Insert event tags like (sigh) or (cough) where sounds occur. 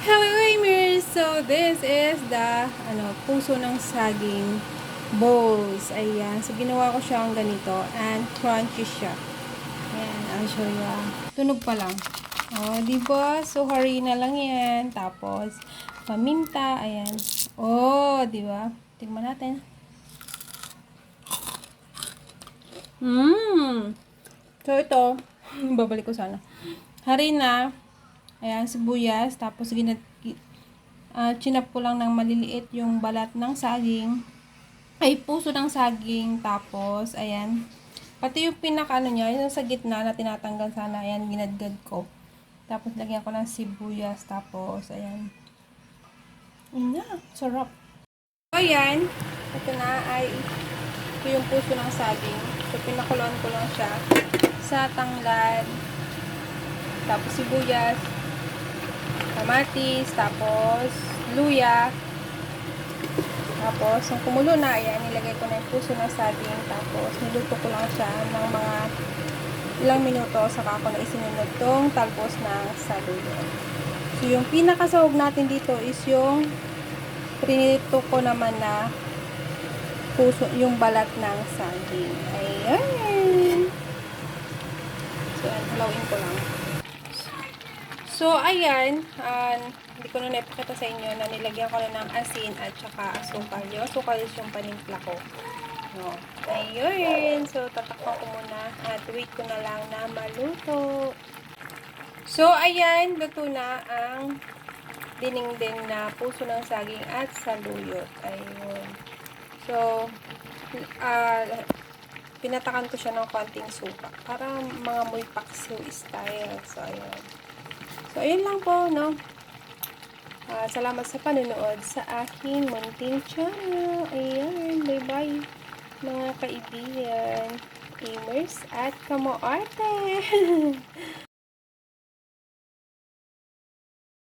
Hello gamers! So this is the ano, puso ng saging balls. Ayan. So ginawa ko siyang ganito and crunchy siya. Ayan, I'll show you. Tunog pa lang. Oh, di ba? So harina lang 'yan. Tapos paminta, ayan. Oh, di ba? Tingnan natin. Mmm. So ito, (laughs) babalik ko sana. Harina, ayan, sibuyas, tapos ginat uh, chinap ko lang ng maliliit yung balat ng saging. Ay, puso ng saging, tapos, ayan, pati yung pinaka ano niya, yung sa gitna na tinatanggal sana, ayan, ginadgad ko. Tapos, lagyan ko ng sibuyas, tapos, ayan. Yun na, sarap. So, ayan, ito na ay yung puso ng saging. So, pinakuloan ko lang siya sa tanglad. Tapos, sibuyas. Kamatis. Tapos, luya. Tapos, yung kumulo na, ayan, nilagay ko na yung puso ng saging. Tapos, niluto ko lang siya ng mga ilang minuto. Saka ako na isinunod tong talpos ng saluyo. So, yung pinakasahog natin dito is yung prinito ko naman na puso, yung balat ng saging. Ayan. So, ayan, halawin ko lang. So, ayan. ah, hindi ko na naipakita sa inyo na nilagyan ko na ng asin at saka asukal. Yung asukal is yung panimpla ko. No. Ayun. So, tatakpan ko muna at wait ko na lang na maluto. So, ayan. Luto na ang dinengdeng na puso ng saging at saluyot. Ayun. So, ah, pinatakan ko siya ng konting suka. Para mga muy paksiw style. So, ayun. So, ayun lang po, no? Ah, salamat sa panonood sa aking munting channel. Ayan, bye-bye mga kaibigan, gamers at kamoarte. (laughs)